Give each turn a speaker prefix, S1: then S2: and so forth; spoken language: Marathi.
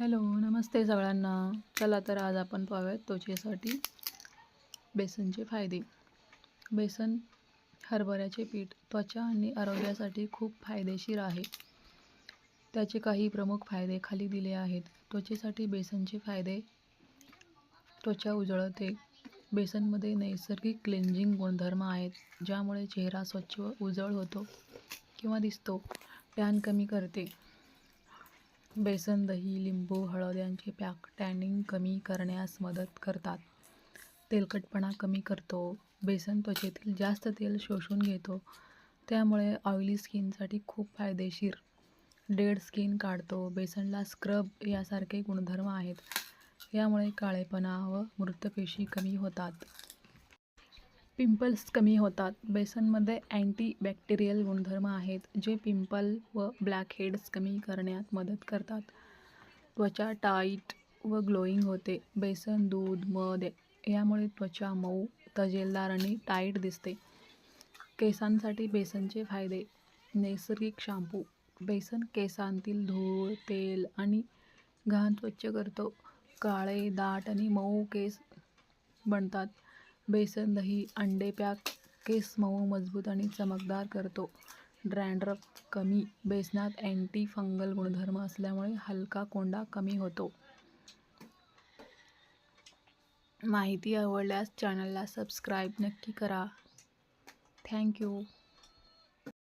S1: हॅलो नमस्ते सगळ्यांना. चला तर आज आपण पाहूयात त्वचेसाठी बेसनचे फायदे. बेसन हरभऱ्याचे पीठ त्वचा आणि आरोग्यासाठी खूप फायदेशीर आहे. त्याचे काही प्रमुख फायदे खाली दिले आहेत. त्वचेसाठी बेसनचे फायदे. त्वचा उजळते. बेसनमध्ये नैसर्गिक क्लेन्झिंग गुणधर्म आहेत ज्यामुळे चेहरा स्वच्छ व उजळ होतो किंवा दिसतो. टॅन कमी करते. बेसन दही लिंबू हळद यांचे पॅक टॅनिंग कमी करण्यास मदत करतात. तेलकटपणा कमी करतो. बेसन त्वचेतील जास्त तेल शोषून घेतो. त्यामुळे ऑइली स्किनसाठी खूप फायदेशीर. डेड स्किन काढतो. बेसनला स्क्रब यासारखे गुणधर्म आहेत. यामुळे काळेपणा व मृतपेशी कमी होतात. पिंपल्स कमी होतात. बेसनमध्ये अँटी बॅक्टेरियल गुणधर्म आहेत जे पिंपल व ब्लॅक हेड्स कमी करण्यात मदत करतात. त्वचा टाईट व ग्लोईंग होते. बेसन दूध मध यामुळे त्वचा मऊ तजेलदार आणि टाईट दिसते. केसांसाठी बेसनचे फायदे. नैसर्गिक शॅम्पू. बेसन केसांतील धूळ तेल आणि घाण स्वच्छ करतो. काळे दाट आणि मऊ केस बनतात. बेसन दही अंडे पॅक केस मऊ मजबूत आणि चमकदार करतो. ड्रँड्रफ कमी बेसनात अँटी फंगल गुणधर्म असल्यामुळे हलका कोंडा कमी होतो. माहिती आवडल्यास चॅनलला सबस्क्राईब नक्की करा. थँक्यू.